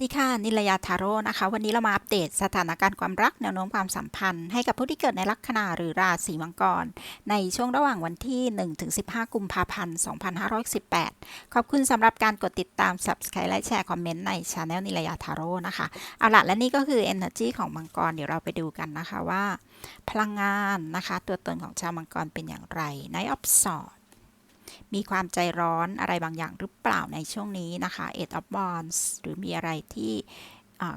สวัสดีค่ะนิลยาทาโร่นะคะ วันนี้เรามาอัปเดตสถานการณ์ความรักแนวโน้มความสัมพันธ์ ให้กับผู้ที่เกิดในลัคนาหรือราศีมังกร ในช่วงระหว่างวันที่ 1-15 กุมภาพันธ์ 2518 ขอบคุณสำหรับการกดติดตาม Subscribe และแชร์คอมเมนต์ในช anel นิลยาทาโร่นะคะ เอาละและนี่ก็คือ Energy ของมังกร เดี๋ยวเราไปดูกันนะคะว่า พลังงานนะคะ ตัวตนของชาวมังกรเป็นอย่างไรในออฟสอด มีความใจร้อนอะไรบางอย่างหรือเปล่าในช่วงนี้นะคะ Eight of Wands หรือมีอะไรที่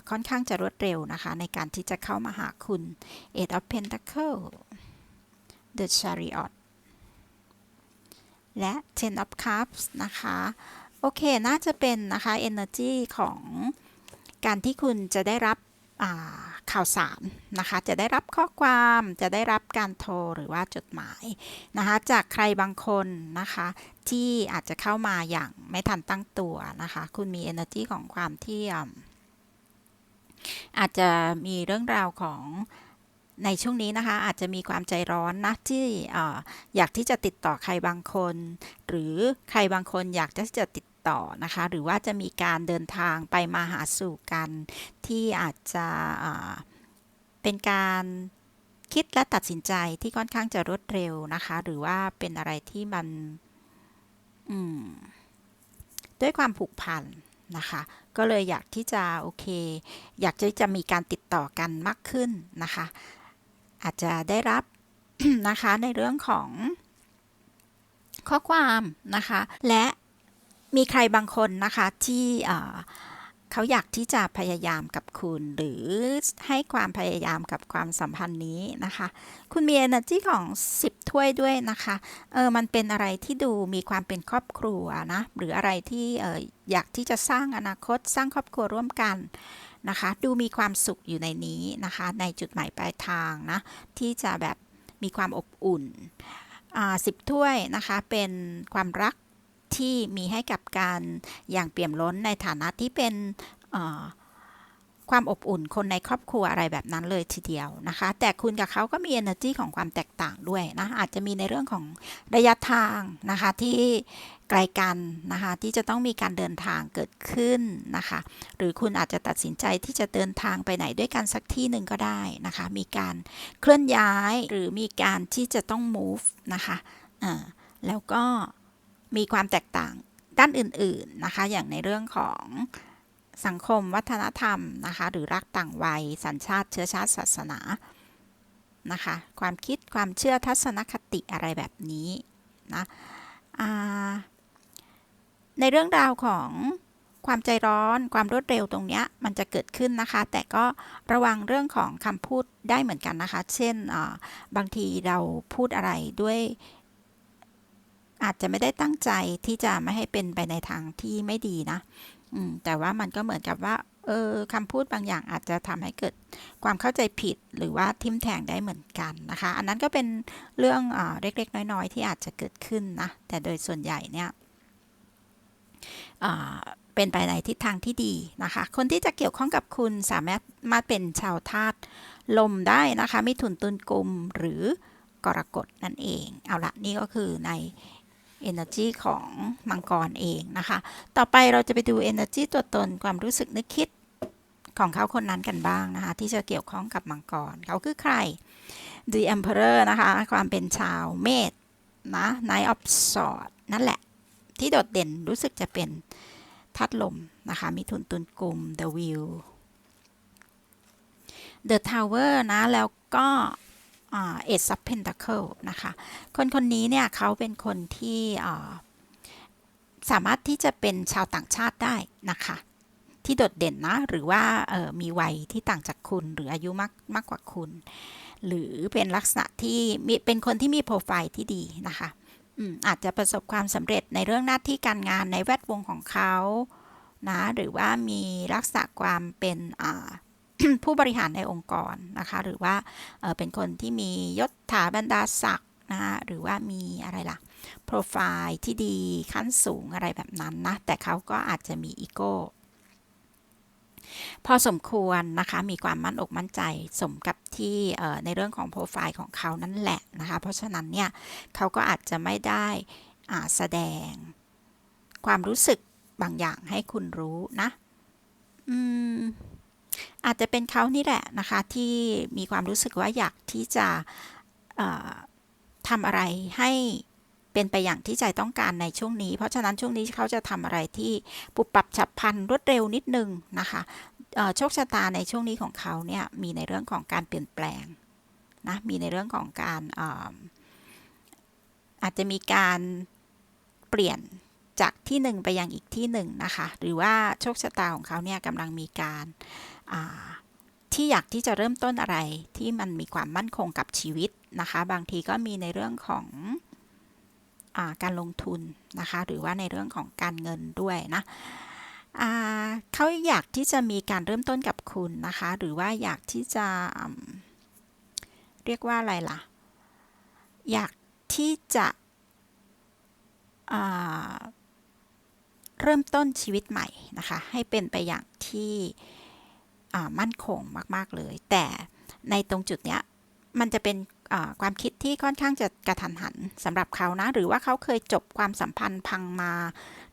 ค่อนข้างจะรวดเร็วนะคะ ในการที่จะเข้ามาหาคุณ Eight of Pentacle The Chariot และ Ten of Cups นะคะ โอเค น่าจะเป็นนะคะ energy ของการที่คุณจะได้รับ ข่าวสารนะคะ จะได้รับข้อความจะได้รับการโทรหรือว่าจดหมายนะคะ จากใครบางคนนะคะ ที่อาจจะเข้ามาอย่างไม่ทันตั้งตัวนะคะ คุณมี energy ของความที่อาอาจจะมีเรื่องราวของในช่วงนี้นะคะอาจจะมีความใจร้อนนะที่ออยากที่จะติดต่อใครบางคน หรือใครบางคนอยากที่จะติด ต่อนะคะ หรือว่าจะมีการเดินทางไปมาหาสู่กัน ที่อาจจะเป็นการคิดและตัดสินใจที่ค่อนข้างจะรวดเร็วนะคะ หรือว่าเป็นอะไรที่มันมด้วยความผูกพันนะคะ ก็เลยอยากที่จะโอเค อยากจะจะมีการติดต่อกันมากขึ้นนะคะ อาจจะได้รับนะคะในเรื่องของข้อความนะคะ และ มีใครบางคนนะคะที่เขาอยากที่จะพยายามกับคุณ หรือให้ความพยายามกับความสัมพันธ์นี้นะคะ คุณมี energy ของ 10 ถ้วยด้วยนะคะเออมันเป็นอะไรที่ดูมีความเป็นครอบครัวนะหรืออะไรที่เอออยากที่จะสร้างอนาคต สร้างครอบครัวร่วมกันนะคะดูมีความสุขอยู่ในนี้นะคะ ในจุดหมายปลายทางนะที่จะแบบมีความอบอุ่นสิบถ้วยนะคะเป็นความรัก ที่มีให้กับการอย่างเปี่ยมล้นในฐานะที่เป็นความอบอุ่นคนในครอบครัวอะไรแบบนั้นเลยทีเดียวนะคะ แต่คุณกับเขาก็มี energy ของความแตกต่างด้วยนะ อาจจะมีในเรื่องของระยะทางนะคะที่ไกลกันนะคะ ที่จะต้องมีการเดินทางเกิดขึ้นนะคะ หรือคุณอาจจะตัดสินใจที่จะเดินทางไปไหนด้วยกันสักที่หนึ่งก็ได้นะคะ มีการเคลื่อนย้ายหรือมีการที่จะต้อง move นะคะอ่าแล้วก็ มีความแตกต่างด้านอื่นๆนะคะ อย่างในเรื่องของสังคมวัฒนธรรมนะคะ หรือรักต่างวัย สัญชาติเชื้อชาติศาสนานะคะ ความคิดความเชื่อทัศนคติอะไรแบบนี้นะในเรื่องราวของความใจร้อนความรวดเร็วตรงนี้มันจะเกิดขึ้นนะคะ แต่ก็ระวังเรื่องของคำพูดได้เหมือนกันนะคะ เช่นบางทีเราพูดอะไรด้วย อาจจะไม่ได้ตั้งใจที่จะไม่ให้เป็นไปในทางที่ไม่ดีนะอืมแต่ว่ามันก็เหมือนกับว่า เออคำพูดบางอย่างอาจจะทำให้เกิดความเข้าใจผิดหรือว่าทิมแทงได้เหมือนกันนะคะ อันนั้นก็เป็นเรื่องอ่าเล็กๆ น้อยๆ ที่อาจจะเกิดขึ้นนะ แต่โดยส่วนใหญ่เนี่ยเป็นไปในทิศทางที่ดีนะคะ คนที่จะเกี่ยวข้องกับคุณสามารถมาเป็นชาวธาตุลมได้นะคะมิถุนตุลกุมหรือกรกฎนั่นเอง เอาละนี่ก็คือใน energy ของมังกรเองนะคะ ต่อไปเราจะไปดู energy ตัวตนความรู้สึกนึกคิดของเขาคนนั้นกันบ้างนะคะ ที่จะเกี่ยวข้องกับมังกร เขาคือใคร The Emperor นะคะ ความเป็นชาวเมษนะ Knight of Swords นั่นแหละ ที่โดดเด่นรู้สึกจะเป็นทัดลมนะคะมิถุนตุลกุม The Wheel The Tower นะ แล้วก็ เอ็ดซับเพนตาเคิลนะคะ คนคนนี้เนี่ยเขาเป็นคนที่สามารถที่จะเป็นชาวต่างชาติได้นะคะ ที่โดดเด่นนะ หรือว่ามีวัยที่ต่างจากคุณหรืออายุมากมากกว่าคุณ หรือเป็นลักษณะที่มีเป็นคนที่มีโปรไฟล์ที่ดีนะคะอาจจะประสบความสำเร็จในเรื่องหน้าที่การงานในแวดวงของเขานะหรือว่ามีลักษณะความเป็น ผู้บริหารในองค์กรนะคะหรือว่าเป็นคนที่มียศถาบรรดาศักดิ์นะคะหรือว่ามีอะไรล่ะโปรไฟล์ที่ดีขั้นสูงอะไรแบบนั้นนะแต่เขาก็อาจจะมีอีโก้พอสมควรนะคะมีความมั่นอกมั่นใจสมกับที่ในเรื่องของโปรไฟล์ของเขานั่นแหละนะคะเพราะฉะนั้นเนี่ยเขาก็อาจจะไม่ได้แสดงความรู้สึกบางอย่างให้คุณรู้นะ อืม อาจจะเป็นเขานี่แหละนะคะที่มีความรู้สึกว่าอยากที่จะทำอะไรให้เป็นไปอย่างที่ใจต้องการในช่วงนี้ เพราะฉะนั้นช่วงนี้เขาจะทำอะไรที่ปุบปรับฉับพลันรวดเร็วนิดนึงนะคะโชคชะตาในช่วงนี้ของเขาเนี่ยมีในเรื่องของการเปลี่ยนแปลงนะมีในเรื่องของการเอ่อาจจะมีการเปลี่ยนจากที่หนึ่งไปยังอีกที่หนึ่งนะคะ หรือว่าโชคชะตาของเขาเนี่ยกำลังมีการ ที่อยากที่จะเริ่มต้นอะไรที่มันมีความมั่นคงกับชีวิตนะคะ บางทีก็มีในเรื่องของอาการลงทุนนะคะ หรือว่าในเรื่องของการเงินด้วยนะเขาอยากที่จะมีการเริ่มต้นกับคุณนะคะ หรือว่าอยากที่จะเรียกว่าอะไรล่ะ อยากที่จะเริ่มต้นชีวิตใหม่นะคะ ให้เป็นไปอย่างที่ มั่นคงมาก ๆ เลย แต่ในตรงจุดเนี้ยมันจะเป็นความคิดที่ค่อนข้างจะกระทันหันสำหรับเขานะ หรือว่าเขาเคยจบความสัมพันธ์พังมา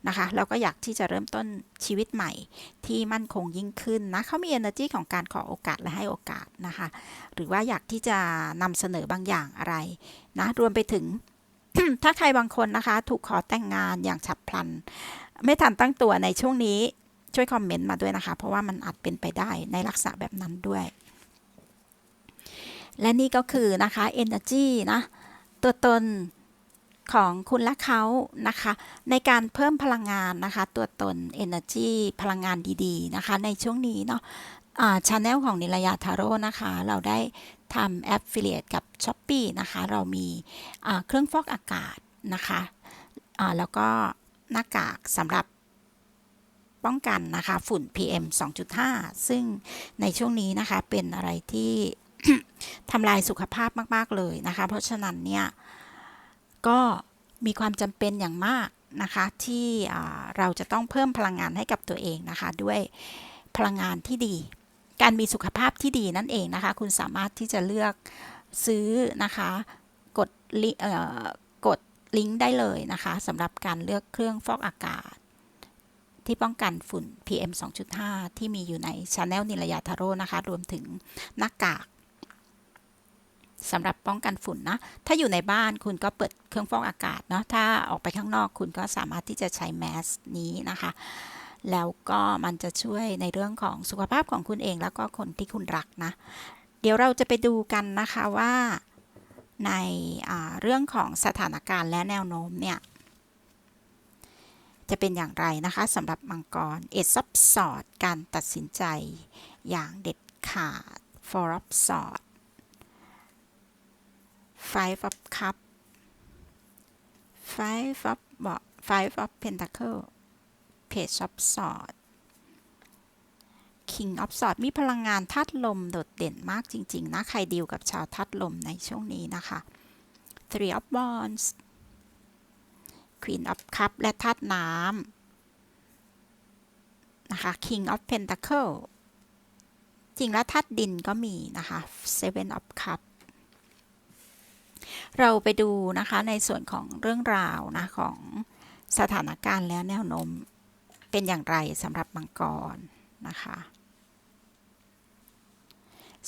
นะคะแล้วก็อยากที่จะเริ่มต้นชีวิตใหม่ที่มั่นคงยิ่งขึ้นนะเขามี energy ของการขอโอกาสและให้โอกาสนะคะหรือว่าอยากที่จะนำเสนอบางอย่างอะไรนะรวมไปถึงถ้าใครบางคนนะคะ ถูกขอแต่งงานอย่างฉับพลัน ไม่ทันตั้งตัวในช่วงนี้ ช่วยคอมเมนต์มาด้วยนะคะ เพราะว่ามันอาจเป็นไปได้ในลักษณะแบบนั้นด้วย และนี่ก็คือนะคะ energy นะ ตัวตนของคุณและเขานะคะ ในการเพิ่มพลังงานนะคะ ตัวตน energy พลังงานดีๆนะคะ ในช่วงนี้เนาะชาแนลของนิรยาทาโร่นะคะ เราได้ทำ affiliate กับ s h อ p e e นะคะ เรามีเครื่องฟอกอากาศนะคะแล้วก็หน้ากากสำหรับ ป้องกันนะคะฝุ่น PM 2.5 ซึ่งในช่วงนี้นะคะเป็นอะไรที่ทำลายสุขภาพมาก ๆ เลยนะคะ เพราะฉะนั้นเนี่ยก็มีความจำเป็นอย่างมากนะคะที่เราจะต้องเพิ่มพลังงานให้กับตัวเองนะคะ ด้วยพลังงานที่ดี การมีสุขภาพที่ดีนั่นเองนะคะ คุณสามารถที่จะเลือกซื้อนะคะกดลิเอ่อกดลิงก์ได้เลยนะคะสำหรับการเลือกเครื่องฟอกอากาศ ที่ป้องกันฝุ่น PM 2.5 ที่มีอยู่ใน Channel นิรยาทาโร่นะคะ รวมถึงหน้ากากสำหรับป้องกันฝุ่นนะ ถ้าอยู่ในบ้านคุณก็เปิดเครื่องฟอกอากาศเนาะ ถ้าออกไปข้างนอกคุณก็สามารถที่จะใช้แมสนี้นะคะ แล้วก็มันจะช่วยในเรื่องของสุขภาพของคุณเองแล้วก็คนที่คุณรักนะ เดี๋ยวเราจะไปดูกันนะคะว่าในเรื่องของสถานการณ์และแนวโน้มเนี่ย จะเป็นอย่างไรนะคะสำหรับมังกรเอซับสอดการตัดสินใจอย่างเด็ดขาด four of swords five of cup five of bo- five of pentacle page of sword king of s o r d มีพลังงานธาตุลมโดดเด่นมากจริง ๆ นะ ใครดีลกับชาวธาตุลมในช่วงนี้นะคะ three of wands queen of cup และธาตุน้ำนะคะ king of pentacle จริงแล้วธาตุดินก็มีนะคะ seven of cup เราไปดูนะคะในส่วนของเรื่องราวนะของสถานการณ์แล้วแนวโน้มเป็นอย่างไรสำหรับมังกรนะคะ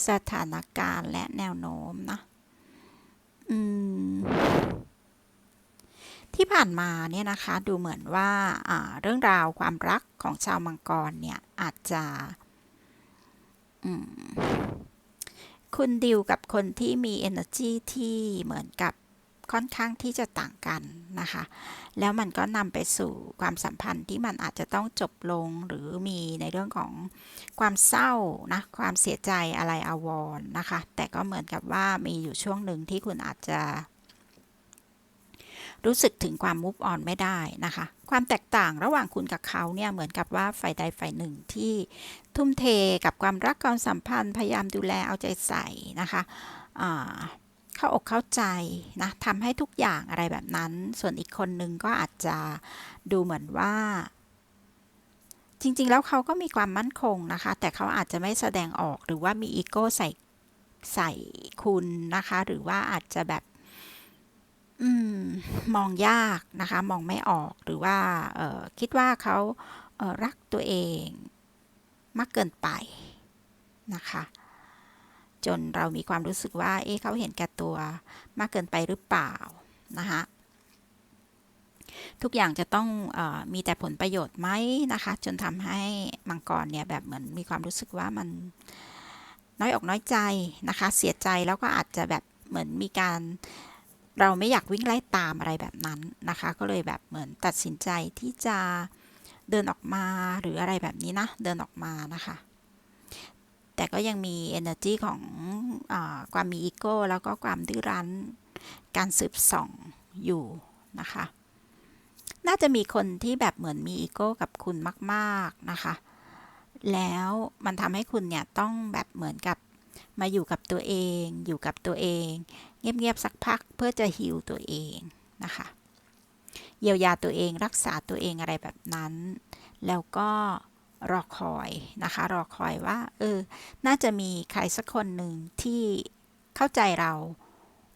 สถานการณ์และแนวโน้มนะอืม ที่ผ่านมาเนี่ยนะคะดูเหมือนว่าเรื่องราวความรักของชาวมังกรเนี่ยอาจจะคุณดิวกับคนที่มี energy ที่เหมือนกับค่อนข้างที่จะต่างกันนะคะ แล้วมันก็นำไปสู่ความสัมพันธ์ที่มันอาจจะต้องจบลงหรือมีในเรื่องของความเศร้านะความเสียใจอะไรอาวรณ์นะคะ แต่ก็เหมือนกับว่ามีอยู่ช่วงหนึ่งที่คุณอาจจะ รู้สึกถึงความมุฟออนไม่ได้นะคะ ความแตกต่างระหว่างคุณกับเขาเนี่ยเหมือนกับว่าฝ่ายใดฝ่ายหนึ่งที่ทุ่มเทกับความรักความสัมพันธ์ พยายามดูแลเอาใจใส่นะคะเข้าอกเข้าใจนะทำให้ทุกอย่างอะไรแบบนั้น ส่วนอีกคนนึงก็อาจจะดูเหมือนว่า จริง ๆ แล้วเขาก็มีความมั่นคงนะคะ แต่เขาอาจจะไม่แสดงออกหรือว่ามีอีโก้ใส่ใส่คุณนะคะ หรือว่าอาจจะแบบ อืมมองยากนะคะ มองไม่ออกหรือว่าคิดว่าเขาเอ่อรักตัวเองมากเกินไปนะคะ จนเรามีความรู้สึกว่า เอ๊ะเขาเห็นแก่ตัวมากเกินไปหรือเปล่านะคะทุกอย่างจะต้องอมีแต่ผลประโยชน์ไหมนะคะ จนทำให้มังกรเนี่ยแบบเหมือนมีความรู้สึกว่ามันน้อยอกน้อยใจนะคะ เสียใจแล้วก็อาจจะแบบเหมือนมีการ เราไม่อยากวิ่งไล่ตามอะไรแบบนั้นนะคะ ก็เลยแบบเหมือนตัดสินใจที่จะเดินออกมาหรืออะไรแบบนี้นะ เดินออกมานะคะ แต่ก็ยังมี energy ของอความมีอีโก้แล้วก็ความดื้อรั้น การสืบส่องอยู่นะคะ น่าจะมีคนที่แบบเหมือนมีอีโก้กับคุณมาก ๆนะคะ แล้วมันทำให้คุณเนี่ยต้องแบบเหมือนกับ มาอยู่กับตัวเอง อยู่กับตัวเอง เงียบๆสักพักเพื่อจะฮิวตัวเองนะคะเยียวยาตัวเองรักษาตัวเองอะไรแบบนั้น แล้วก็รอคอยนะคะ รอคอยว่าเออน่าจะมีใครสักคนหนึ่งที่เข้าใจเรา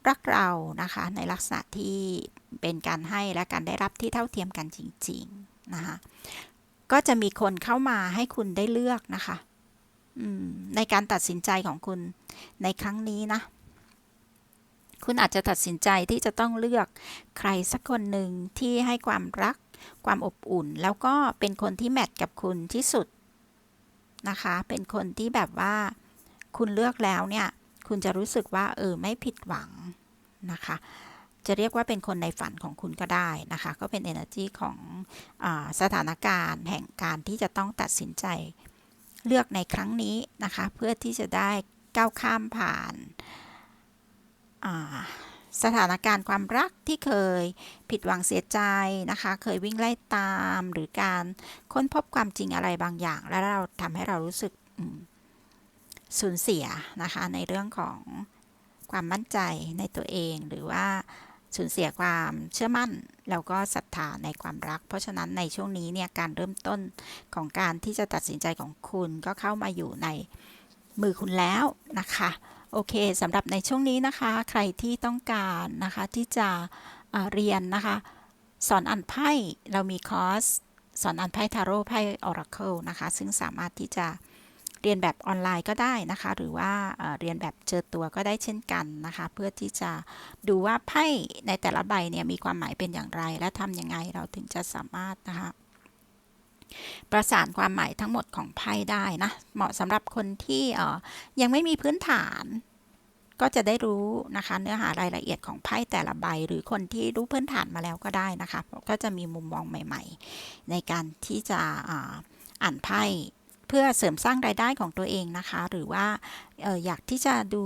รักเรานะคะ ในลักษณะที่เป็นการให้และการได้รับที่เท่าเทียมกันจริง ๆ นะคะก็จะมีคนเข้ามาให้คุณได้เลือกนะคะ ในการตัดสินใจของคุณในครั้งนี้นะ คุณอาจจะตัดสินใจที่จะต้องเลือกใครสักคนหนึ่งที่ให้ความรัก ความอบอุ่น แล้วก็เป็นคนที่แมทกับคุณที่สุดนะคะ เป็นคนที่แบบว่าคุณเลือกแล้วเนี่ย คุณจะรู้สึกว่า เออ ไม่ผิดหวังนะคะ จะเรียกว่าเป็นคนในฝันของคุณก็ได้นะคะ ก็เป็น energy ของอสถานการณ์แห่งการที่จะต้องตัดสินใจ เลือกในครั้งนี้นะคะ เพื่อที่จะได้ก้าวข้ามผ่านสถานการณ์ความรักที่เคยผิดหวังเสียใจนะคะ เคยวิ่งไล่ตามหรือการค้นพบความจริงอะไรบางอย่าง แล้วเราทำให้เรารู้สึกสูญเสียนะคะในเรื่องของความมั่นใจในตัวเองหรือว่า สูญเสียความเชื่อมั่น แล้วก็ศรัทธาในความรัก เพราะฉะนั้นในช่วงนี้เนี่ยการเริ่มต้นของการที่จะตัดสินใจของคุณก็เข้ามาอยู่ในมือคุณแล้วนะคะโอเคสำหรับในช่วงนี้นะคะ ใครที่ต้องการนะคะที่จะเรียนนะคะ สอนอ่านไพ่เรามีคอร์สสอนอ่านไพ่ทาโร่ไพ่ออราเคิลนะคะ ซึ่งสามารถที่จะ เรียนแบบออนไลน์ก็ได้นะคะ หรือว่าเรียนแบบเจอตัวก็ได้เช่นกันนะคะ เพื่อที่จะดูว่าไพ่ในแต่ละใบเนี่ยมีความหมายเป็นอย่างไร และทำยังไงเราถึงจะสามารถนะคะประสานความหมายทั้งหมดของไพ่ได้นะ เหมาะสำหรับคนที่ยังไม่มีพื้นฐาน ก็จะได้รู้นะคะ เนื้อหารายละเอียดของไพ่แต่ละใบ หรือคนที่รู้พื้นฐานมาแล้วก็ได้นะคะ ก็จะมีมุมมองใหม่ ๆ ในการที่จะอ่านไพ่ เพื่อเสริมสร้างรายได้ของตัวเองนะคะ หรือว่าอออยากที่จะดู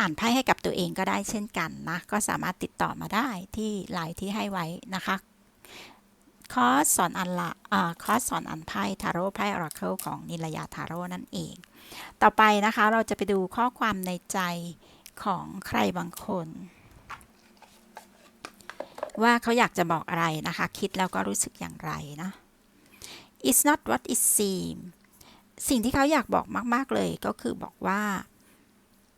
อ่านไพ่ให้กับตัวเองก็ได้เช่นกันนะ ก็สามารถติดต่อมาได้ที่ไลน์ที่ให้ไว้นะคะคอร์สสอนอันละคอร์สสอนอันไพ่ทาโร่ไพ่อราเคิลของนิลยาทาโร่นั่นเอง ต่อไปนะคะเราจะไปดูข้อความในใจของใครบางคน ว่าเขาอยากจะบอกอะไรนะคะ คิดแล้วก็รู้สึกอย่างไรนะ it's not what it seems สิ่งที่เขาอยากบอกมาก ๆ เลยก็คือบอกว่า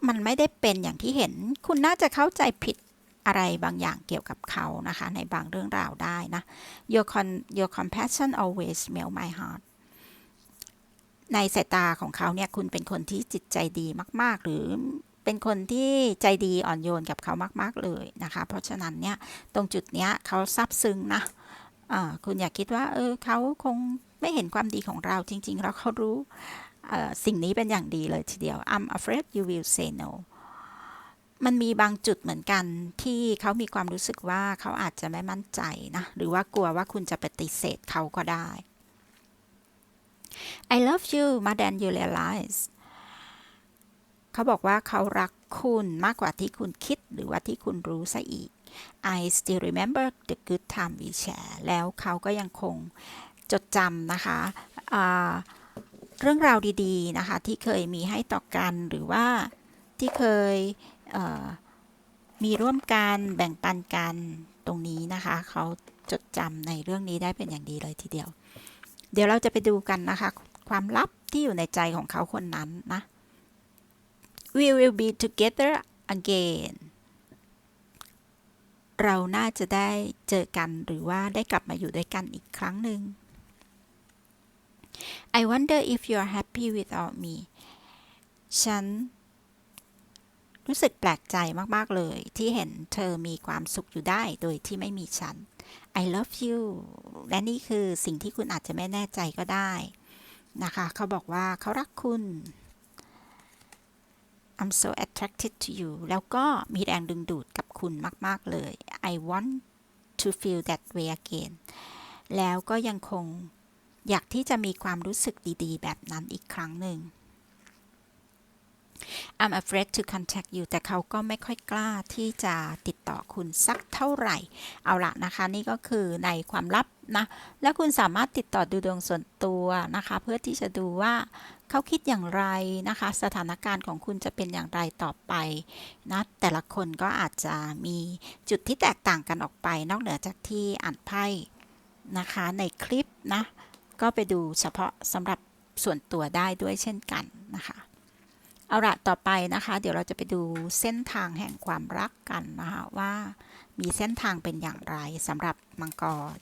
มันไม่ได้เป็นอย่างที่เห็น คุณน่าจะเข้าใจผิดอะไรบางอย่างเกี่ยวกับเขานะคะ ในบางเรื่องราวได้นะ your con your compassion always melt my heart ในสายตาของเขาเนี่ยคุณเป็นคนที่จิตใจดีมาก ๆ หรือเป็นคนที่ใจดีอ่อนโยนกับเขามาก ๆ เลยนะคะ เพราะฉะนั้นเนี่ยตรงจุดเนี้ยเขาซับซึ้งนะะคุณอยากคิดว่า เออเขาคง ไม่เห็นความดีของเราจริง ๆ แล้วเขารู้สิ่งนี้เป็นอย่างดีเลยทีเดียว I'm afraid you will say no มันมีบางจุดเหมือนกันที่เขามีความรู้สึกว่าเขาอาจจะไม่มั่นใจนะ หรือว่ากลัวว่าคุณจะปฏิเสธเขาก็ได้ I love you more than you realize เขาบอกว่าเขารักคุณมากกว่าที่คุณคิดหรือว่าที่คุณรู้ซะอีก I still remember the good time we share แล้วเขาก็ยังคง จดจำนะคะเรื่องราวดีๆนะคะที่เคยมีให้ต่อกันหรือว่าที่เคยมีร่วมกันแบ่งปันกันตรงนี้นะคะเขาจดจำในเรื่องนี้ได้เป็นอย่างดีเลยทีเดียว เดี๋ยวเราจะไปดูกันนะคะ ความลับที่อยู่ในใจของเขาคนนั้นนะ we will be together again เราน่าจะได้เจอกันหรือว่าได้กลับมาอยู่ด้วยกันอีกครั้งหนึ่ง I wonder if you're happy without me ฉัน รู้สึกแปลกใจมาก ๆ เลย ที่เห็นเธอมีความสุขอยู่ได้โดยที่ไม่มีฉัน I love you และนี่คือสิ่งที่คุณอาจจะไม่แน่ใจก็ได้ นะคะ เขาบอกว่าเขารักคุณ I'm so attracted to you แล้วก็มีแรงดึงดูดกับคุณมาก ๆ เลย I want to feel that way again แล้วก็ยังคง อยากที่จะมีความรู้สึกดีๆ แบบนั้นอีกครั้งหนึ่ง I'm afraid to contact you แต่เขาก็ไม่ค่อยกล้าที่จะติดต่อคุณสักเท่าไหร่ เอาละนะคะ นี่ก็คือในความลับนะ และคุณสามารถติดต่อดูดวงส่วนตัวนะคะ เพื่อที่จะดูว่าเขาคิดอย่างไรนะคะ สถานการณ์ของคุณจะเป็นอย่างไรต่อไปนะแต่ละคนก็อาจจะมีจุดที่แตกต่างกันออกไป นอกเหนือจากที่อ่านไพ่นะคะในคลิปนะ ก็ไปดูเฉพาะสำหรับส่วนตัวได้ด้วยเช่นกันนะคะ เอาละต่อไปนะคะ เดี๋ยวเราจะไปดูเส้นทางแห่งความรักกันนะคะว่ามีเส้นทางเป็นอย่างไรสำหรับมังกร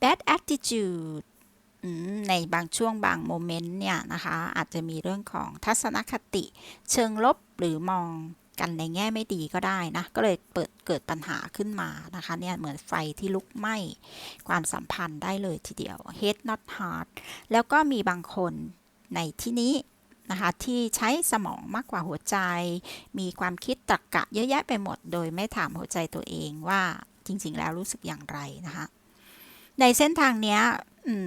bad attitude ในบางช่วงบางโมเมนต์เนี่ยนะคะ อาจจะมีเรื่องของทัศนคติ เชิงลบหรือมอง กันในแง่ไม่ดีก็ได้นะ ก็เลยเปิดเกิดปัญหาขึ้นมานะคะเนี่ยเหมือนไฟที่ลุกไหม้ความสัมพันธ์ได้เลยทีเดียว head not heart แล้วก็มีบางคนในที่นี้นะคะที่ใช้สมองมากกว่าหัวใจ มีความคิดตรรกกะเยอะแยะไปหมด โดยไม่ถามหัวใจตัวเองว่าจริง ๆ แล้วรู้สึกอย่างไรนะคะในเส้นทางนี้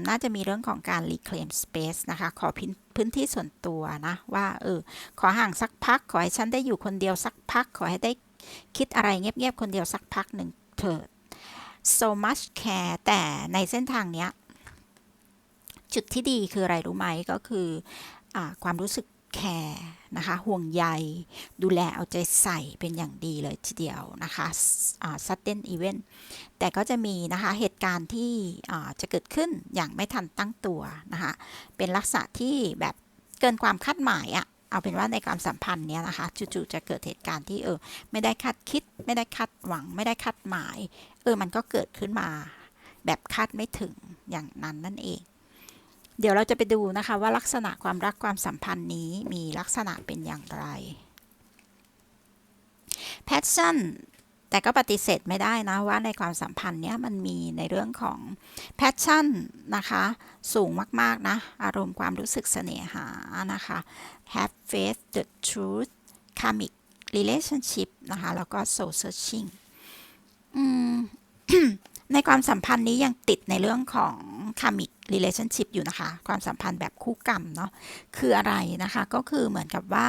น่าจะมีเรื่องของการ reclaim space นะคะ ขอพื้นที่ส่วนตัวนะ ว่าเออขอห่างสักพัก ขอให้ฉันได้อยู่คนเดียวสักพัก ขอให้ได้คิดอะไรเงียบๆคนเดียวสักพักหนึ่งเถิด so much care แต่ในเส้นทางเนี้ย จุดที่ดีคืออะไรรู้ไหมก็คืออความรู้สึก แคร์นะคะห่วงใยดูแลเอาใจใส่เป็นอย่างดีเลยทีเดียวนะคะ sudden event แต่ก็จะมีนะคะเหตุการณ์ที่จะเกิดขึ้นอย่างไม่ทันตั้งตัวนะคะเป็นลักษณะที่แบบเกินความคาดหมายอะเอาเป็นว่าในความสัมพันธ์เนี้ยนะคะจู่ๆจะเกิดเหตุการณ์ที่เออไม่ได้คาดคิด ไม่ได้คาดหวัง ไม่ได้คาดหมาย เออมันก็เกิดขึ้นมา แบบคาดไม่ถึงอย่างนั้นนั่นเอง เดี๋ยวเราจะไปดูนะคะว่าลักษณะความรักความสัมพันธ์นี้มีลักษณะเป็นอย่างไร passion แต่ก็ปฏิเสธไม่ได้นะว่าในความสัมพันธ์เนี้ยมันมีในเรื่องของ passion นะคะ สูงมาก ๆ นะ อารมณ์ความรู้สึกเสน่หานะคะ have faith the truth karmic relationship นะคะ แล้วก็ soul searching ในความสัมพันธ์นี้ยังติดในเรื่องของ karmic relationship อยู่นะคะ ความสัมพันธ์แบบคู่กรรมเนาะคืออะไรนะคะ ก็คือเหมือนกับว่า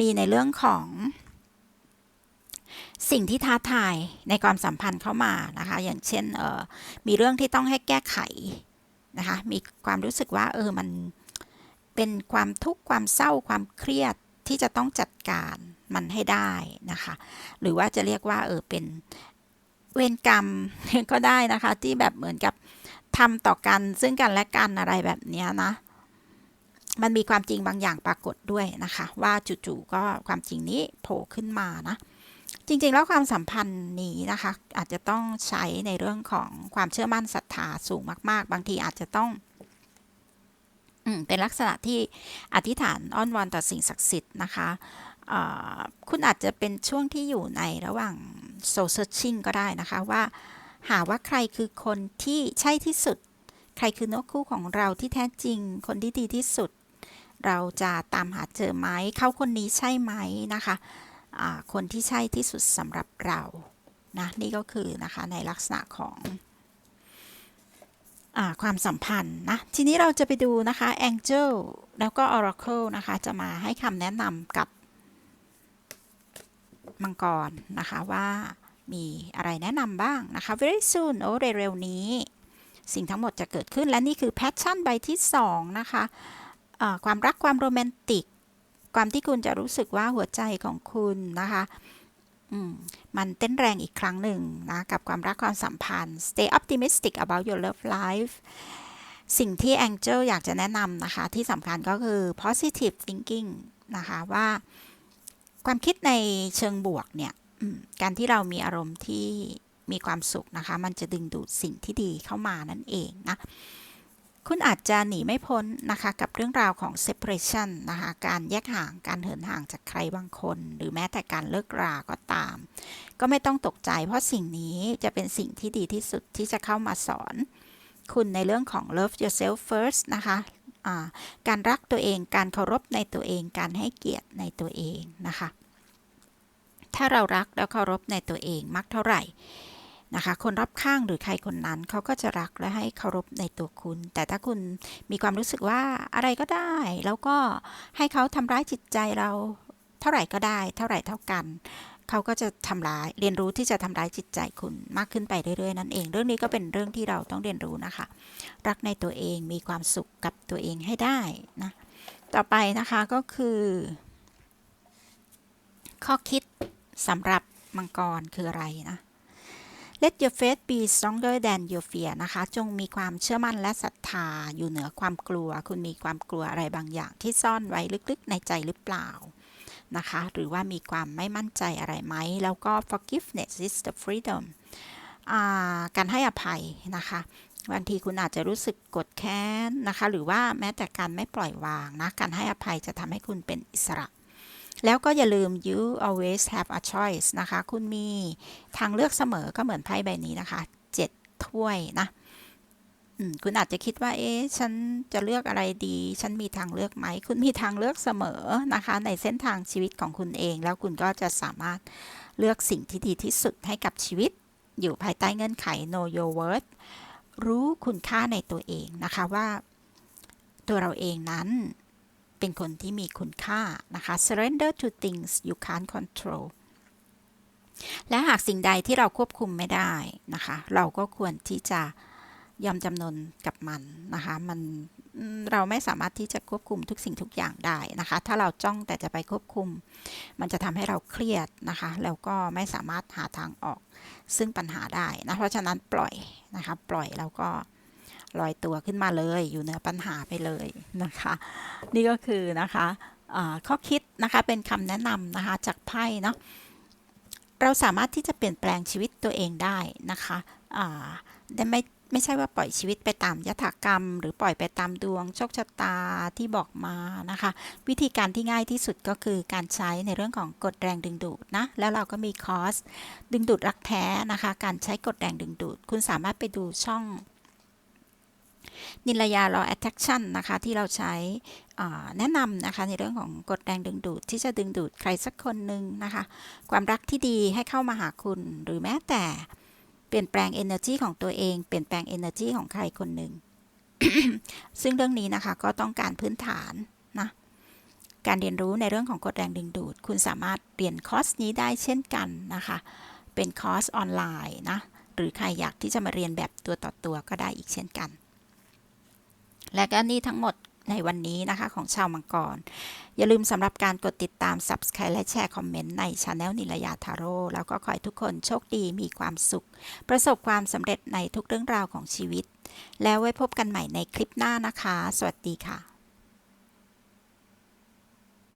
มีในเรื่องของสิ่งที่ท้าทายในความสัมพันธ์เข้ามานะคะ อย่างเช่นมีเรื่องที่ต้องให้แก้ไขนะคะ มีความรู้สึกว่า เออมันเป็นความทุกข์ความเศร้าความเครียดที่จะต้องจัดการมันให้ได้นะคะ หรือว่าจะเรียกว่าเออเป็น เวรกรรมก็ได้นะคะ ที่แบบเหมือนกับทำต่อกันซึ่งกันและกันอะไรแบบนี้นะ มันมีความจริงบางอย่างปรากฏด้วยนะคะ ว่าจู่ๆก็ความจริงนี้โผล่ขึ้นมานะ จริงๆ แล้วความสัมพันธ์นี้นะคะ อาจจะต้องใช้ในเรื่องของความเชื่อมั่นศรัทธาสูงมากๆ บางทีอาจจะต้องเป็นลักษณะที่อธิษฐานอ้อนวอนต่อสิ่งศักดิ์สิทธิ์นะคะคุณอาจจะเป็นช่วงที่อยู่ในระหว่าง soul searching ก็ได้นะคะว่าหาว่าใครคือคนที่ใช่ที่สุด ใครคือนกคู่ของเราที่แท้จริง คนที่ดีที่สุด เราจะตามหาเจอไหม เขาคนนี้ใช่ไหมนะคะะคนที่ใช่ที่สุดสำหรับเรานะนี่ก็คือนะคะในลักษณะของอความสัมพันธ์นะทีนี้เราจะไปดูนะคะ Angel แล้วก็ Oracle นะคะจะมาให้คำแนะนำกับ มังกรนะคะว่ามีอะไรแนะนำบ้างนะคะ very soon โอ้เร็วๆนี้ สิ่งทั้งหมดจะเกิดขึ้นและนี่คือ passion ใบที่ 2 นะคะะความรักความโรแมนติก ความที่คุณจะรู้สึกว่าหัวใจของคุณนะคะมมันเต้นแรงอีกครั้งหนึ่งนะ กับความรักความสัมพันธ์ stay optimistic about your love life สิ่งที่ Angel อยากจะแนะนำนะคะ ที่สำคัญก็คือ positive thinking นะคะว่า ความคิดในเชิงบวกเนี่ยการที่เรามีอารมณ์ที่มีความสุขนะคะ มันจะดึงดูดสิ่งที่ดีเข้ามานั่นเองนะคุณอาจจะหนีไม่พ้นนะคะ กับเรื่องราวของ separation นะคะ การแยกห่างการเหินห่างจากใครบางคน หรือแม้แต่การเลิกราก็ตาม ก็ไม่ต้องตกใจเพราะสิ่งนี้จะเป็นสิ่งที่ดีที่สุดที่จะเข้ามาสอน คุณในเรื่องของ love yourself first นะคะ การรักตัวเอง การเคารพในตัวเอง การให้เกียรติในตัวเองนะคะ ถ้าเรารักแล้วเคารพในตัวเองมากเท่าไหร่นะคะ คนรอบข้างหรือใครคนนั้นเขาก็จะรักและให้เคารพในตัวคุณ แต่ถ้าคุณมีความรู้สึกว่าอะไรก็ได้ แล้วก็ให้เขาทำร้ายจิตใจเราเท่าไหร่ก็ได้ เท่าไหร่เท่ากัน เขาก็จะทำร้ายเรียนรู้ที่จะทำร้ายจิตใจคุณมากขึ้นไปเรื่อยๆนั่นเอง เรื่องนี้ก็เป็นเรื่องที่เราต้องเรียนรู้นะคะ รักในตัวเองมีความสุขกับตัวเองให้ได้นะต่อไปนะคะก็คือ ข้อคิดสำหรับมังกรคืออะไรนะ Let your faith be stronger than your fear นะคะ จงมีความเชื่อมั่นและศรัทธาอยู่เหนือความกลัว คุณมีความกลัวอะไรบางอย่างที่ซ่อนไว้ลึกๆในใจหรือเปล่า นะคะ หรือว่ามีความไม่มั่นใจอะไรไหม แล้วก็ forgiveness is the freedom าการให้อภัยนะคะบางทีคุณอาจจะรู้สึกกดแค้นนะคะ หรือว่าแม้แต่การไม่ปล่อยวางนะ การให้อภัยจะทำให้คุณเป็นอิสระ แล้วก็อย่าลืม you always have a choice นะคะ คุณมีทางเลือกเสมอก็เหมือนไพ่ใบนี้นะคะเจ็ดถ้วยนะ คุณอาจจะคิดว่า เอ๊ะ ฉันจะเลือกอะไรดี ฉันมีทางเลือกไหม คุณมีทางเลือกเสมอนะคะ ในเส้นทางชีวิตของคุณเอง แล้วคุณก็จะสามารถเลือกสิ่งที่ดีที่สุดให้กับชีวิต อยู่ภายใต้เงื่อนไข know your worth รู้คุณค่าในตัวเองนะคะว่า ตัวเราเองนั้นเป็นคนที่มีคุณค่านะคะ surrender to things you can't control และหากสิ่งใดที่เราควบคุมไม่ได้นะคะ เราก็ควรที่จะ ยอมจำนนกับมันนะคะมันเราไม่สามารถที่จะควบคุมทุกสิ่งทุกอย่างได้นะคะ ถ้าเราจ้องแต่จะไปควบคุม มันจะทำให้เราเครียดนะคะ แล้วก็ไม่สามารถหาทางออกซึ่งปัญหาได้นะ เพราะฉะนั้นปล่อยนะคะ ปล่อยแล้วก็ลอยตัวขึ้นมาเลย อยู่เหนือปัญหาไปเลยนะคะ นี่ก็คือนะคะข้อคิดนะคะเป็นคำแนะนำนะคะจากไพ่เนาะ เราสามารถที่จะเปลี่ยนแปลงชีวิตตัวเองได้นะคะได้ไม่ ไม่ใช่ว่าปล่อยชีวิตไปตามยถากรรม หรือปล่อยไปตามดวงโชคชะตาที่บอกมานะคะ วิธีการที่ง่ายที่สุดก็คือการใช้ในเรื่องของกฎแรงดึงดูดนะ แล้วเราก็มีคอร์สดึงดูดรักแท้นะคะ การใช้กฎแรงดึงดูด คุณสามารถไปดูช่องนิลยา law attraction นะคะ ที่เราใช้แนะนำนะคะ ในเรื่องของกฎแรงดึงดูด ที่จะดึงดูดใครสักคนหนึ่งนะคะ ความรักที่ดีให้เข้ามาหาคุณหรือแม้แต่ เปลี่ยนแปลง energy ของตัวเอง เปลี่ยนแปลง energy ของใครคนหนึ่ง ซึ่งเรื่องนี้นะคะก็ต้องการพื้นฐานนะ การเรียนรู้ในเรื่องของกฎแรงดึงดูด คุณสามารถเรียนคอร์สนี้ได้เช่นกันนะคะ เป็นคอร์สออนไลน์นะ หรือใครอยากที่จะมาเรียนแบบตัวต่อตัวก็ได้อีกเช่นกัน และก็นี่ทั้งหมด ในวันนี้นะคะของชาวมังกร อย่าลืมสำหรับการกดติดตาม Subscribe และแชร์คอมเมนต์ใน Channel นิลยาทาโร่แล้วก็ขอให้ทุกคนโชคดีมีความสุข ประสบความสำเร็จในทุกเรื่องราวของชีวิต แล้วไว้พบกันใหม่ในคลิปหน้านะคะ สวัสดีค่ะ